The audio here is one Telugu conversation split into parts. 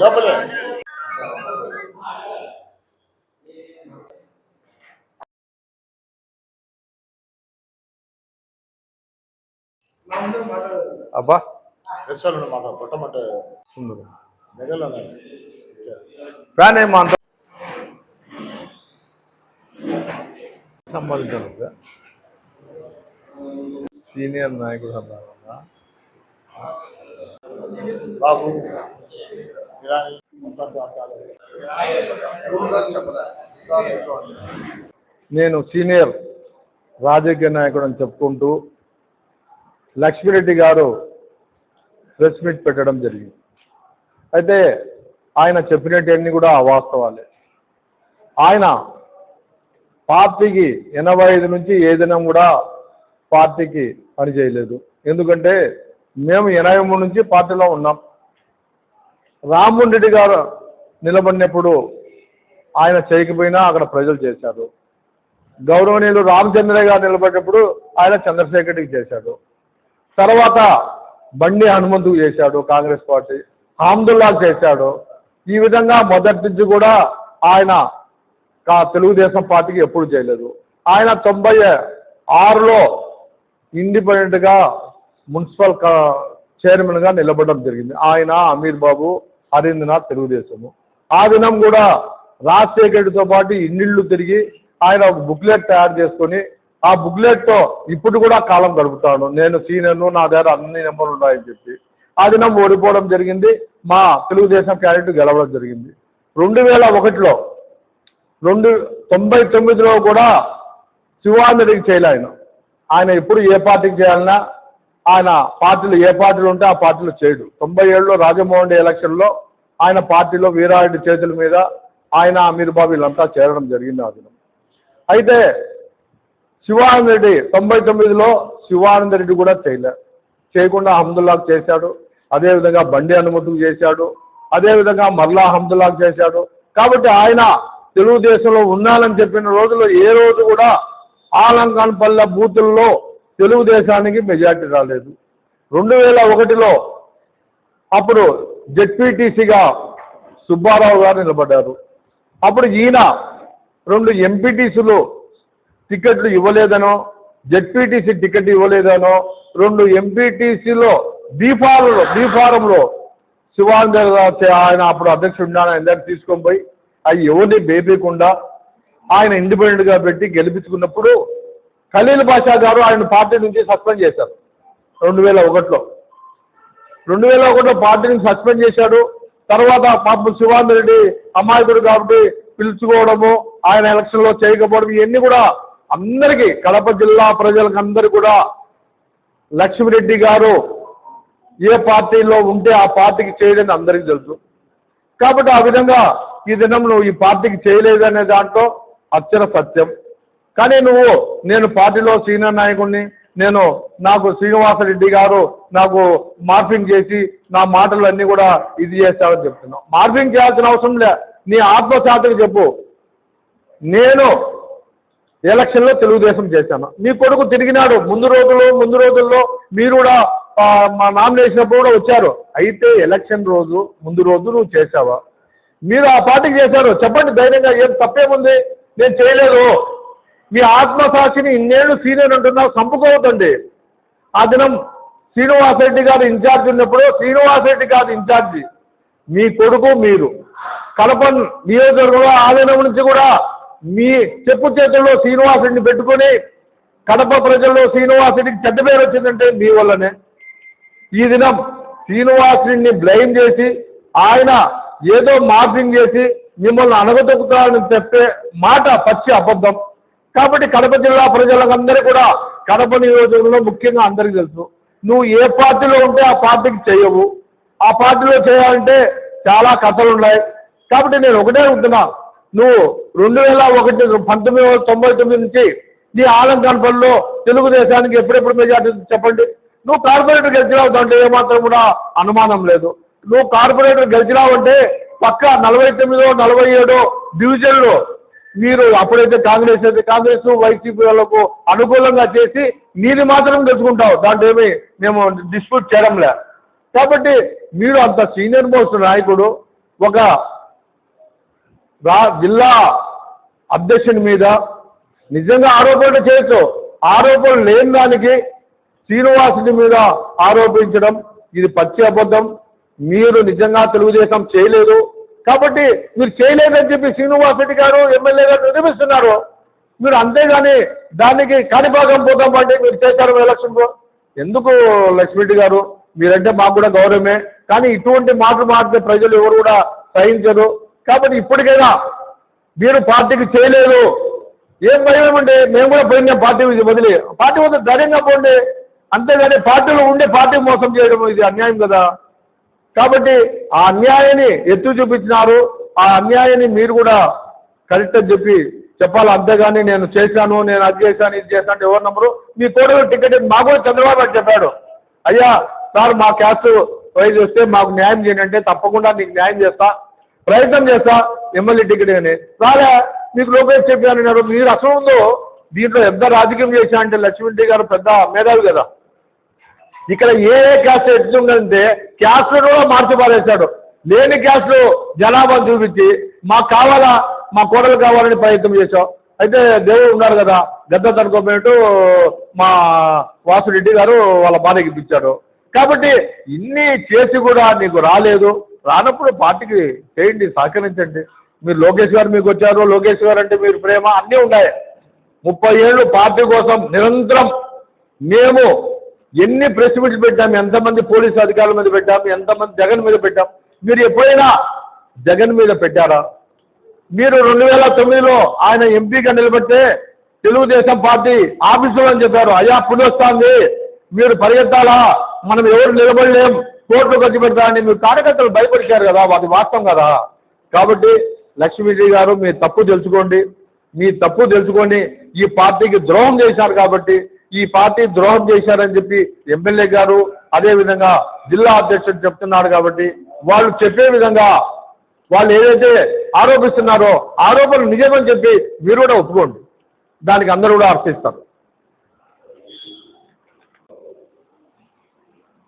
లోపలే. అబ్బా. రెస్టారెంట్ మాట కొట్టమంటే సుందరం. దగ్గరలోనే ఫ్యాన్ ఏమో అంత కదా. సీనియర్ నాయకుడు అన్నారమ్మా. బాబు. కిరాణి నేను సీనియర్ రాజకీయ నాయకుడు అని చెప్పుకుంటూ లక్ష్మిరెడ్డి గారు ప్రెస్ మీట్ పెట్టడం జరిగింది. అయితే ఆయన చెప్పినట్టన్నీ కూడా వాస్తవాలే. ఆయన పార్టీకి ఎనభై ఐదు నుంచి ఏ దినం కూడా పార్టీకి పనిచేయలేదు ఎందుకంటే మేము ఎనభై మూడు నుంచి పార్టీలో ఉన్నాం. రామ్మోహన్ రెడ్డి గారు నిలబడినప్పుడు ఆయన చేయకపోయినా అక్కడ ప్రజలు చేశారు. గౌరవనీయులు రామచంద్రయ్య గారు నిలబడినప్పుడు ఆయన చంద్రశేఖర్ రెడ్డికి చేశాడు తర్వాత బండి హనుమంతుకు చేశాడు కాంగ్రెస్ పార్టీ హామ్దుల్లా చేశాడు. ఈ విధంగా మొదటి నుంచి కూడా ఆయన తెలుగుదేశం పార్టీకి ఎప్పుడు చేయలేదు. ఆయన తొంభై ఆరులో ఇండిపెండెంట్గా మున్సిపల్ కా- చైర్మన్గా నిలబడడం జరిగింది. ఆయన అమీర్ బాబు హరీంద్రనాథ్ తెలుగుదేశము. ఆ దినం కూడా రాజశేఖర్తో పాటు ఇన్నిళ్ళు తిరిగి ఆయన ఒక బుక్లెట్ తయారు చేసుకొని ఆ బుక్లెట్తో ఇప్పుడు కూడా కాలం గడుపుతాను నేను సీనియర్ను నా దగ్గర అన్ని నెంబర్లు ఉన్నాయని చెప్పి. ఆ దినం ఓడిపోవడం జరిగింది. మా తెలుగుదేశం క్యాండిడేట్ గెలవడం జరిగింది. రెండు వేల ఒకటిలో రెండు తొంభై తొమ్మిదిలో కూడా శివానందరికి చేయాలి ఆయన. ఆయన ఎప్పుడు ఏ పార్టీకి చేయాలన్నా ఆయన పార్టీలు ఏ పార్టీలు ఉంటే ఆ పార్టీలో చేయడు. తొంభై ఏడులో రాజమోహన్ రెడ్డి ఎలక్షన్లో ఆయన పార్టీలో వీరారెడ్డి చేతుల మీద ఆయన అమీర్ బాబు వీళ్ళంతా చేరడం జరిగింది ఆ దినం. అయితే శివానంద రెడ్డి తొంభై తొమ్మిదిలో శివానంద రెడ్డి కూడా చేయలే. చేయకుండా హమ్దుల్లాకు చేశాడు. అదేవిధంగా బండి అనుమతులు చేశాడు. అదేవిధంగా మరలా హమ్దుల్లాకు చేశాడు. కాబట్టి ఆయన తెలుగుదేశంలో ఉన్నానని చెప్పిన రోజుల్లో ఏ రోజు కూడా ఆలంకాన్పల్లె బూతుల్లో తెలుగుదేశానికి మెజార్టీ రాలేదు. రెండు వేల ఒకటిలో అప్పుడు జెడ్పీటీసీగా సుబ్బారావు గారు నిలబడ్డారు. అప్పుడు ఈయన రెండు ఎంపీటీసీలు టికెట్లు ఇవ్వలేదనో జెడ్పీటీసీ టికెట్ ఇవ్వలేదనో రెండు ఎంపీటీసీలో బీఫారంలో బీఫారంలో శివానందర్ ఆయన అప్పుడు అధ్యక్షుడు ఆయన ఇందాక తీసుకొని పోయి అవి ఎవరిని బేపీకుండా ఆయన ఇండిపెండెంట్గా పెట్టి గెలిపించుకున్నప్పుడు ఖలీల్ బాషా గారు ఆయన పార్టీ నుంచి సస్పెండ్ చేశారు. రెండు వేల ఒకటిలో. రెండు వేల ఒకటిలో పార్టీ నుంచి సస్పెండ్ చేశాడు తర్వాత పాపం శివానంద రెడ్డి అమాయకుడు కాబట్టి పిలుచుకోవడము ఆయన ఎలక్షన్లో చేయకపోవడం ఇవన్నీ కూడా అందరికీ కడప జిల్లా ప్రజలకు అందరికీ కూడా లక్ష్మిరెడ్డి గారు ఏ పార్టీలో ఉంటే ఆ పార్టీకి చేయలేదని అందరికీ తెలుసు. కాబట్టి ఆ విధంగా ఈ దినం నువ్వు ఈ పార్టీకి చేయలేదనే దాంట్లో అక్షర సత్యం. కానీ నువ్వు నేను పార్టీలో సీనియర్ నాయకుడిని నేను నాకు శ్రీనివాసరెడ్డి గారు నాకు మార్పింగ్ చేసి నా మాటలు అన్నీ కూడా ఇది చేస్తావని చెప్తున్నావు. మార్పింగ్ చేయాల్సిన అవసరం లే. నీ ఆత్మశాతకు చెప్పు. నేను ఎలక్షన్లో తెలుగుదేశం చేశాను. మీ కొడుకు తిరిగినాడు. ముందు రోజుల్లో ముందు రోజుల్లో మీరు కూడా మా నామినేసినప్పుడు కూడా వచ్చారు. అయితే ఎలక్షన్ రోజు ముందు రోజు నువ్వు చేసావా మీరు ఆ పార్టీకి చేశారు. చెప్పండి ధైర్యంగా ఏం తప్పేముంది? నేను చేయలేదు. మీ ఆత్మసాక్షిని ఇన్నేళ్ళు సీనియర్ అంటున్నావు చంపుకోవద్దండి ఆ దినం శ్రీనివాసరెడ్డి గారు ఇన్ఛార్జ్ ఉన్నప్పుడు శ్రీనివాసరెడ్డి గారు ఇన్ఛార్జి. మీ కొడుకు మీరు. కడప నియోజకవర్గంలో ఆ దినం నుంచి కూడా మీ చెప్పు చేతుల్లో శ్రీనివాసరెడ్డిని పెట్టుకొని కడప ప్రజల్లో శ్రీనివాసరెడ్డికి చెడ్డ పేరు వచ్చిందంటే మీ వల్లనే. ఈ దినం శ్రీనివాసుడిని బ్లైమ్ చేసి ఆయన ఏదో మార్పింగ్ చేసి మిమ్మల్ని అనగదొక్కుతారని చెప్పే మాట పచ్చి అబద్ధం. కాబట్టి కడప జిల్లా ప్రజలందరూ కూడా కడప నియోజకవర్గంలో ముఖ్యంగా అందరికీ తెలుసు. నువ్వు ఏ పార్టీలో ఉంటే ఆ పార్టీకి చేయవు. ఆ పార్టీలో చేయాలంటే చాలా కథలు ఉన్నాయి. కాబట్టి నేను ఒకటే ఉంటున్నా నువ్వు రెండు వేల ఒకటి పంతొమ్మిది వందల తొంభై తొమ్మిది నుంచి నీ ఆలంకాన్పల్లిలో తెలుగుదేశానికి ఎప్పుడెప్పుడు మెజార్టీ చెప్పండి. నువ్వు కార్పొరేటర్ గెలిచినావు దాంట్లో ఏమాత్రం కూడా అనుమానం లేదు. నువ్వు కార్పొరేటర్ గెలిచినావంటే పక్క నలభై తొమ్మిదో నలభై ఏడో డివిజన్లో మీరు అప్పుడైతే కాంగ్రెస్ అయితే కాంగ్రెస్ వైసీపీ వాళ్ళకు అనుకూలంగా చేసి నీది మాత్రం తెచ్చుకుంటావు దాంట్లో ఏమి మేము డిస్ప్యూట్ చేయడంలే. కాబట్టి మీరు అంత సీనియర్ మోస్ట్ నాయకుడు ఒక జిల్లా అధ్యక్షుని మీద నిజంగా ఆరోపణలు చేయొచ్చు. ఆరోపణలు లేని దానికి శ్రీనివాసుని మీద ఆరోపించడం ఇది పచ్చి అబద్ధం. మీరు నిజంగా తెలుగుదేశం చేయలేదు. కాబట్టి మీరు చేయలేదని చెప్పి శ్రీనివాస్ రెడ్డి గారు ఎమ్మెల్యే గారు నిరూపిస్తున్నారు మీరు అంతేగాని దానికి కాణిపాకం పోతాం అంటే మీరు చేశారు ఎలక్షన్లో ఎందుకు లక్ష్మిరెడ్డి గారు? మీరంటే మాకు కూడా గౌరవమే. కానీ ఇటువంటి మాటలు మాట్లాడే ప్రజలు ఎవరు కూడా సహించరు. కాబట్టి ఇప్పటికైనా మీరు పార్టీకి చేయలేదు. ఏం భయం మేము కూడా పోయినాం పార్టీ వదిలి. పార్టీ వద్ద ధైర్యంగా పోండి. అంతేగాని పార్టీలో ఉండే పార్టీ మోసం చేయడం ఇది అన్యాయం కదా. కాబట్టి ఆ అన్యాయాన్ని ఎత్తు చూపించినారు. ఆ అన్యాయాన్ని మీరు కూడా కరెక్ట్ అని చెప్పి చెప్పాలి. అంతేగాని నేను చేశాను నేను అది చేశాను ఇది చేశాను అంటే ఎవరు నమ్మరు? మీ కోడలు టికెట్ మాకు కూడా చంద్రబాబు చెప్పాడు. అయ్యా సార్ మా క్యాస్ట్ వైజ్ వస్తే మాకు న్యాయం చేయండి అంటే తప్పకుండా నీకు న్యాయం చేస్తా. ప్రయత్నం చేస్తా. ఎమ్మెల్యే టికెట్ అని రాలే మీకు లోకేష్ చెప్పారన్నారు మీరు అసలు ఉందో దీంట్లో ఎంత రాజకీయం చేశా అంటే లక్ష్మీరెడ్డి గారు పెద్ద మేధావి కదా. ఇక్కడ ఏ ఏ క్యాస్ట్ ఎట్లుందంటే క్యాస్ట్లు కూడా మార్చి పారేశాడు. లేని క్యాస్ట్లు జనాభా చూపించి మాకు కావాలా మా కోడలు కావాలని ప్రయత్నం చేశాం. అయితే దేవుడు ఉన్నారు కదా గద్ద తనుకోపోయినట్టు మా వాసురెడ్డి గారు వాళ్ళ బాధకి ఇప్పించాడు కాబట్టి ఇన్ని చేసి కూడా నీకు రాలేదు. రానప్పుడు పార్టీకి చేయండి సహకరించండి. మీరు లోకేష్ గారు మీకు వచ్చారు లోకేష్ గారు అంటే మీరు ప్రేమ అన్నీ ఉన్నాయి. ముప్పై ఏళ్ళు పార్టీ కోసం నిరంతరం మేము ఎన్ని ప్రెస్ మీట్లు పెట్టాం ఎంతమంది పోలీసు అధికారుల మీద పెట్టాం ఎంతమంది జగన్ మీద పెట్టాం? మీరు ఎప్పుడైనా జగన్ మీద పెట్టారా? మీరు రెండు వేల తొమ్మిదిలో ఆయన ఎంపీగా నిలబడితే తెలుగుదేశం పార్టీ ఆఫీసులో అని చెప్పారు. అయ్యా పునొస్తాంది మీరు పరిగెత్తాలా? మనం ఎవరు నిలబడలేం. కోర్టు ఖర్చు పెడతారని మీరు కార్యకర్తలు భయపడిచారు కదా అది వాస్తవం కదా. కాబట్టి లక్ష్మీజీ గారు మీ తప్పు తెలుసుకోండి. మీ తప్పు తెలుసుకొని ఈ పార్టీకి ద్రోహం చేశారు కాబట్టి ఈ పార్టీ ద్రోహం చేశారని చెప్పి ఎమ్మెల్యే గారు అదేవిధంగా జిల్లా అధ్యక్షుడు చెప్తున్నాడు కాబట్టి వాళ్ళు చెప్పే విధంగా వాళ్ళు ఏదైతే ఆరోపిస్తున్నారో ఆరోపణలు నిజమని చెప్పి మీరు కూడా ఒప్పుకోండి. దానికి అందరూ కూడా అర్థిస్తారు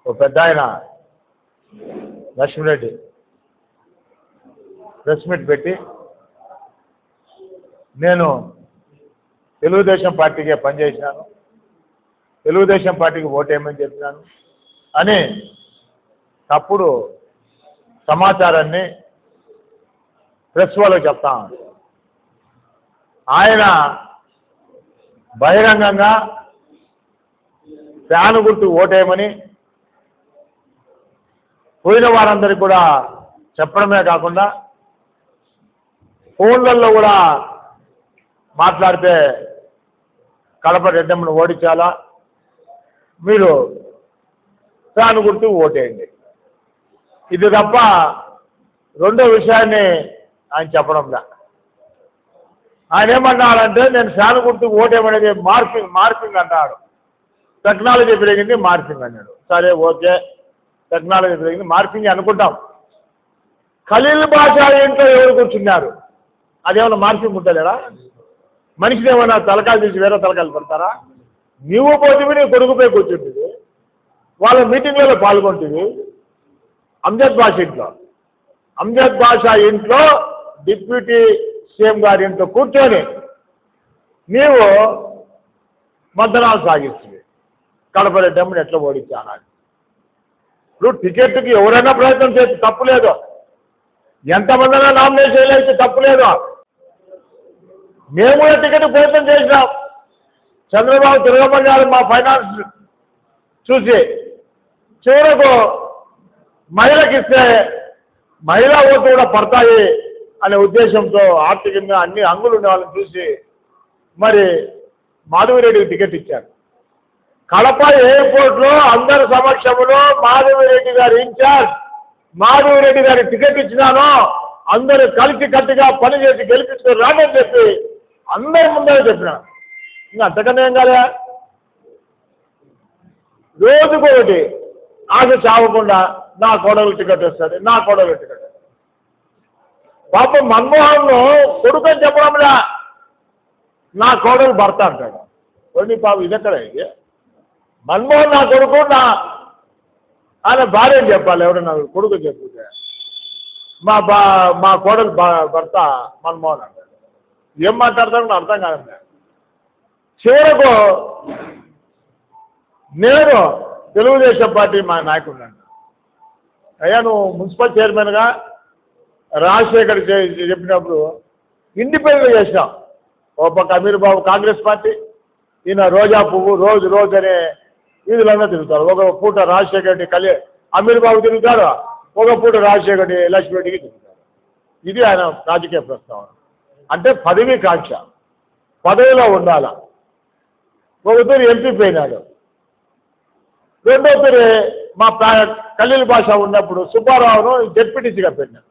ఓ పెద్ద ఆయన లక్ష్మిరెడ్డి. ప్రెస్ మీట్ పెట్టి నేను తెలుగుదేశం పార్టీకే పనిచేసినాను. తెలుగుదేశం పార్టీకి ఓటేయమని చెప్పినాను. అని తప్పుడు సమాచారాన్ని ప్రెస్ వాళ్ళకి చెప్తా ఆయన బహిరంగంగా ఫ్యాన్ గుర్తు ఓటేయమని పోయిన వారందరికీ కూడా చెప్పడమే కాకుండా ఫోన్లలో కూడా మాట్లాడితే కడప రెడ్డమ్మను ఓడించాలా? మీరు ఫ్యాన్ గుర్తు ఓటేయండి. ఇది తప్ప రెండో విషయాన్ని ఆయన చెప్పడంలా ఆయన ఏమన్నాడంటే నేను ఫ్యాన్ గుర్తు ఓటేమనేది మార్పింగ్ మార్పింగ్ అంటాడు టెక్నాలజీ పెరిగింది మార్పింగ్ అన్నాడు. సరే ఓకే. టెక్నాలజీ పెరిగింది మార్పింగ్ అనుకుంటాం. ఖలీల్ బాషా ఇంట్లో ఎవరు కూర్చున్నారు? అదేమన్నా మార్పింగ్ ఉంటలేరా మనిషిని ఏమన్నా తలకాయలు తీసి వేరే తలకాయలు పెడతారా నువ్వు పోతివి నీ కొడుకుపోయి కూర్చుంటుంది వాళ్ళ మీటింగ్లలో పాల్గొంటుంది అంజద్ బాష ఇంట్లో. అంజద్ బాషా ఇంట్లో డిప్యూటీ సీఎం గారి ఇంట్లో కూర్చొని నీవు మద్దనాలు సాగిస్తుంది. కడప రెడ్డమ్మని ఎట్లా ఓడించాను ఇప్పుడు టికెట్కి ఎవరైనా ప్రయత్నం చేసి తప్పులేదు ఎంతమందైనా నామినేషన్ అయితే తప్పులేదు మేము కూడా టికెట్ ప్రయత్నం చేసినాం. చంద్రబాబు తిరగబడ్డారు మా ఫైనాన్స్ చూసి చివరకు మహిళకి ఇస్తే మహిళా ఓట్లు కూడా పడతాయి అనే ఉద్దేశంతో ఆర్థికంగా అన్ని అంగులు ఉన్న వాళ్ళని చూసి మరి మాధవిరెడ్డికి టికెట్ ఇచ్చారు. కడప ఎయిర్పోర్ట్లో అందరి సమక్షంలో మాధవిరెడ్డి గారి ఇన్ఛార్జ్ మాధవిరెడ్డి గారి టికెట్ ఇచ్చినాను అందరూ కలిసి కట్టుగా పనిచేసి గెలిపించుకుని రామని చెప్పి అందరి ముందరే చెప్పినాను ఇంకా అంతకన్నా ఏం కాలే రోజుకొకటి ఆశ చావకుండా నా కోడలు టికెట్ వస్తుంది నా కోడలు టికెట్. పాపం మన్మోహన్ కొడుకు అని చెప్పడంలా నా కోడలు భర్త అంటాడు. కొన్ని పాపం ఇదెక్కడ ఇది? మన్మోహన్ నా కొడుకు నా ఆయన భార్య అని చెప్పాలి ఎవడన్నా కొడుకు చెప్పుకుంటే. మా బా మా కోడలు భర్త మన్మోహన్ అంటాడు. ఏం మాట్లాడతాడో అర్థం కాదండి చివరకు నేను తెలుగుదేశం పార్టీ మా నాయకుడు అంట అయ్యా నువ్వు మున్సిపల్ చైర్మన్గా రాజశేఖర్ చెప్పినప్పుడు ఇండిపెండెంట్ చేసినావు ఓ పక్క అమీర్ బాబు కాంగ్రెస్ పార్టీ ఈయన రోజా పువ్వు రోజు రోజు అనే వీధులన్నా తిరుగుతారు. ఒక పూట రాజశేఖర్ రెడ్డి కలి అమీర్ బాబు తిరుగుతారు ఒక పూట రాజశేఖర్ రెడ్డి లక్ష్మీ రెడ్డికి తిరుగుతారు ఇది ఆయన రాజకీయ ప్రస్తావన. అంటే పదవి కాంక్ష. పదవిలో ఉండాలా? ఒకతూరు ఎంపీ పోయినాడు. రెండో తూరి మా ప్రా- ఖలీల్ భాష ఉన్నప్పుడు సుబ్బారావును జెడ్పీటీసీగా పెట్టినాడు.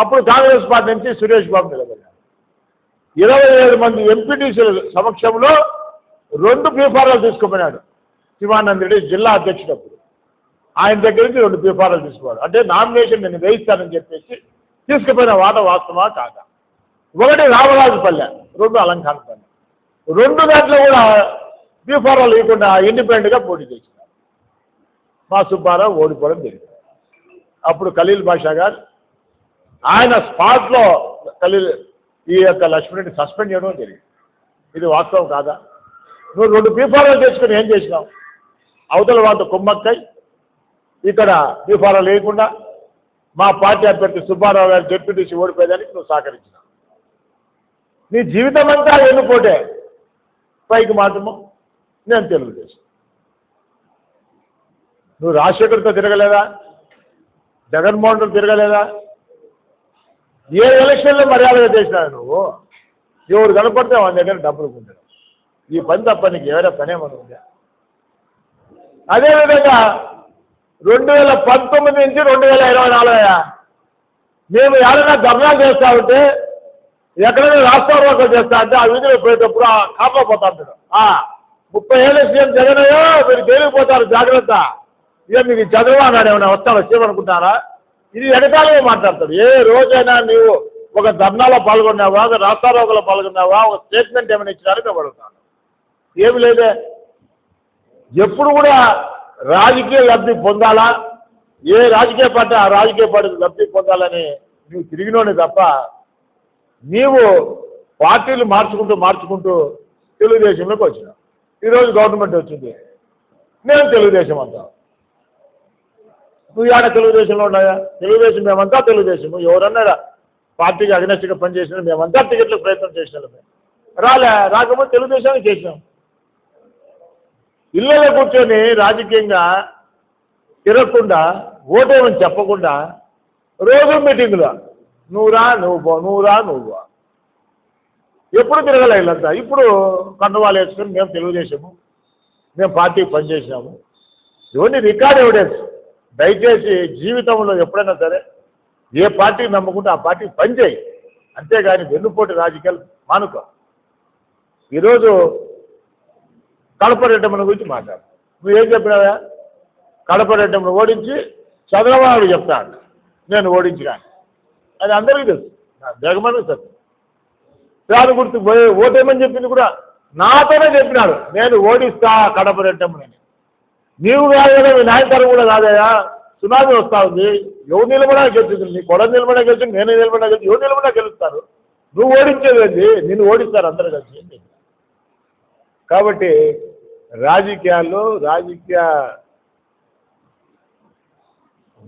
అప్పుడు కాంగ్రెస్ పార్టీ నుంచి సురేష్ బాబు నిలబడ్డాడు. ఇరవై ఏడు మంది ఎంపీటీసీల సమక్షంలో రెండు పీఫారాలు తీసుకుపోయినాడు శివానంద రెడ్డి జిల్లా అధ్యక్షుడప్పుడు. ఆయన దగ్గర నుంచి రెండు పీఫారాలు తీసుకున్నాడు అంటే నామినేషన్ నేను వేయిస్తానని చెప్పేసి తీసుకుపోయిన వాట వాస్తవా కాదా? ఒకటి రామరాజుపల్లె రెండు అలంకారపల్లె. రెండు దాంట్లో కూడా బీఫారాలు ఇవ్వకుండా ఇండిపెండెంట్గా పోటీ చేసినారు. మా సుబ్బారావు ఓడిపోవడం జరిగింది. అప్పుడు ఖలీల్ బాషా గారు ఆయన స్పాట్లో ఖలీల్ ఈ యొక్క లక్ష్మణుడిని సస్పెండ్ చేయడం జరిగింది. ఇది వాస్తవం కాదా? నువ్వు రెండు బీఫారాలు తెచ్చుకొని ఏం చేసినావు? అవతల వాళ్ళతో కుమ్మక్కై ఇక్కడ బీఫారాలు లేకుండా మా పార్టీ అభ్యర్థి సుబ్బారావు గారు తీసి ఓడిపోయేదానికి నువ్వు సహకరించినావు. నీ జీవితం అంతా ఎన్నుకోటే? పైకి మాత్రము. నేను తెలుగుదేశం. నువ్వు రాజశేఖర్తో తిరగలేదా? జగన్మోహన్ రెడ్డి తిరగలేదా? ఏ ఎలక్షన్లో మర్యాదగా చేసినావు నువ్వు? ఎవరు కనపడితే వాళ్ళ దగ్గర డబ్బులు కొంటాడు ఈ పని తప్ప నీకు ఎవరే పనేమని ఉందా? అదేవిధంగా రెండు వేల పంతొమ్మిది నుంచి రెండు వేల ఇరవై నాలుగు మేము ఎవరైనా ధర్నాలు చేస్తా ఉంటే ఎక్కడైనా రాష్ట్రాలు చేస్తా అంటే ఆ వీధిలో పోయేటప్పుడు ఆ కాపాపోతా ఉంటాడు. ముప్పై ఏళ్ళ సీఎం జగనయ్యో మీరు జైలుకి పోతారు జాగ్రత్త. ఇక మీకు చదువు అన్నాడు ఏమైనా వస్తావా సీఎం అనుకుంటారా? ఇది వెనకాలే మాట్లాడతాడు. ఏ రోజైనా నీవు ఒక ధర్నాలో పాల్గొన్నావా ఒక రాష్ట్రారోగంలో పాల్గొన్నావా ఒక స్టేట్మెంట్ ఏమైనా ఇచ్చినారని మేము అడుగుతాను. ఏమి లేదే. ఎప్పుడు కూడా రాజకీయ లబ్ధి పొందాలా? ఏ రాజకీయ పార్టీ ఆ రాజకీయ పార్టీ లబ్ధి పొందాలని నువ్వు తిరిగినోనే తప్ప నీవు పార్టీలు మార్చుకుంటూ మార్చుకుంటూ తెలుగుదేశంలోకి వచ్చినావు. ఈరోజు గవర్నమెంట్ వచ్చింది. నేను తెలుగుదేశం అంతా. నువ్వు ఆడ తెలుగుదేశంలో ఉన్నాయా? తెలుగుదేశం మేమంతా తెలుగుదేశం ఎవరన్నా పార్టీకి అగ్నెస్ట్గా పనిచేసిన మేమంతా టికెట్లకు ప్రయత్నం చేసిన రాలే రాకపోతే తెలుగుదేశానికి చేసినాం. ఇళ్ళలో కూర్చొని రాజకీయంగా తిరగకుండా ఓటేమని చెప్పకుండా రోజు మీటింగులో. నువ్వు రా నువ్వు నువ్వు రా నువ్వు ఎప్పుడు తిరగలే వీళ్ళంతా ఇప్పుడు కండువాలు వేసుకొని మేము తెలుగుదేశము. మేము పార్టీకి పనిచేసినాము. ఇవన్నీ రికార్డ్ ఎవిడెన్స్. దయచేసి జీవితంలో ఎప్పుడైనా సరే ఏ పార్టీని నమ్ముకుంటే ఆ పార్టీ పనిచేయి. అంతేగాని వెన్నుపోటు రాజకీయాలు మానుకో. ఈరోజు కడప రెడ్డమ్మని గురించి మాట్లాడు. నువ్వేం చెప్పినావా? కడపరెడ్డమ్మను ఓడించి చంద్రబాబు చెప్తాను నేను ఓడించినా అది అందరికీ తెలుసు. జగమని తెలుసు దాని గుర్తు పోయి ఓటేమని చెప్పింది కూడా నాతోనే చెప్పినాడు. నేను ఓడిస్తా కడప రెడ్డమ్మని. నీవు కాదు కదా మీ కూడా కాదయా సునామీ వస్తా ఉంది. ఎవరు నిలబడా గెలుస్తుంది. నీ కొడ నిలబడా గెలిచి నేను నిలబడా గెలుస్తుంది. ఎవరు నిలబడా గెలుస్తారు. నువ్వు ఓడించేది నిన్ను ఓడిస్తారు అందరు కలిసి. కాబట్టి రాజకీయాల్లో రాజకీయ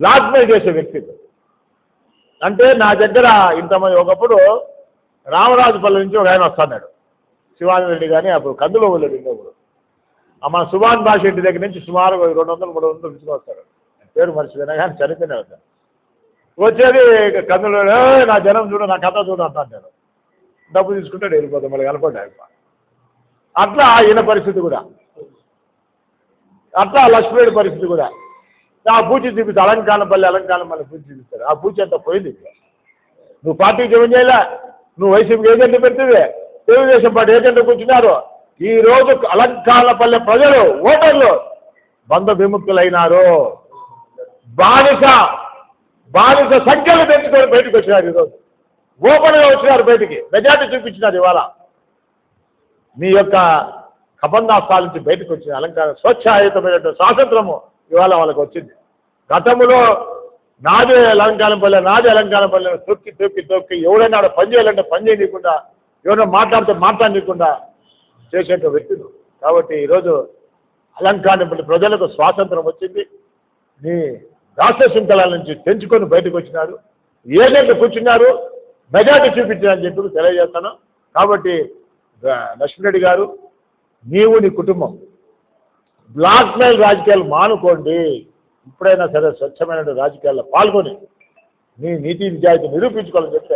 బ్లాక్మెయిల్ చేసే వ్యక్తి. అంటే నా దగ్గర ఇంతమంది ఒకప్పుడు రామరాజుపల్లి నుంచి ఒక ఆయన వస్తున్నాడు. శివాజీ రెడ్డి కానీ అప్పుడు కందులో వెళ్ళాడు ఇంకొకడు అమ్మ మన సుభాన్ భాష ఇంటి దగ్గర నుంచి సుమారు రెండు వందలు మూడు వందలు తీసుకొస్తాడు వస్తాడు. పేరు మర్చిపోయినా కానీ చనిపోయినా వస్తాడు వచ్చేది కందులో నా జనం చూడు నా కథ చూడు అంటాను నేను. డబ్బు తీసుకుంటాడు వెళ్ళిపోతాం మళ్ళీ కనపడ్డా అట్లా ఈయన పరిస్థితి కూడా. అట్లా లక్ష్మీడి పరిస్థితి కూడా. ఆ పూచి చూపిస్తే అలంకారం పల్లె పూజ చూపిస్తారు. ఆ పూజ అంతా పోయింది నువ్వు పార్టీకి జాయిన్ చేయలే. నువ్వు వైసీపీకి ఏజెంట్ పెడితే తెలుగుదేశం పార్టీ ఏజెంట్ కూర్చున్నారు? ఈ రోజు అలంకానపల్లి ప్రజలు ఓటర్లు బంధ విముక్తులైనారు. బానిస బానిస సంఖ్యలు పెంచుకొని బయటకు వచ్చినారు ఈరోజు. ఓపెన్గా వచ్చినారు బయటికి. మెజార్టీ చూపించినారు ఇవాళ. మీ యొక్క కబంధాస్థాల నుంచి బయటకు వచ్చిన అలంకార స్వచ్ఛాయుతమైనటువంటి స్వాతంత్రము ఇవాళ వాళ్ళకి వచ్చింది. గతంలో నాదే అలంకారం పల్లె నాదే అలంకారం పల్లె. తొక్కి తొక్కి తొక్కి. ఎవడైనా ఆడ పని చేయాలంటే పని చేయనీయకుండా ఎవరైనా మాట్లాడితే మాట్లాడనీయకుండా చేసేట వ్యక్తులు. కాబట్టి ఈరోజు అలంకారపల్లి ప్రజలకు స్వాతంత్రం వచ్చింది. నీ రాష్ట్ర శృంఖలాల నుంచి తెంచుకొని బయటకు వచ్చినారు. ఏజెంట్లు కూర్చున్నారు. మెజార్టీ చూపించారని చెప్పి తెలియజేస్తాను. కాబట్టి ఆ, లక్ష్మీరెడ్డి గారు నీవు నీ కుటుంబం. బ్లాక్మెయిల్ రాజకీయాలు మానుకోండి. ఇప్పుడైనా సరే స్వచ్ఛమైన రాజకీయాల్లో పాల్గొని నీ నీతి నిజాయితీ నిరూపించుకోవాలని చెప్పి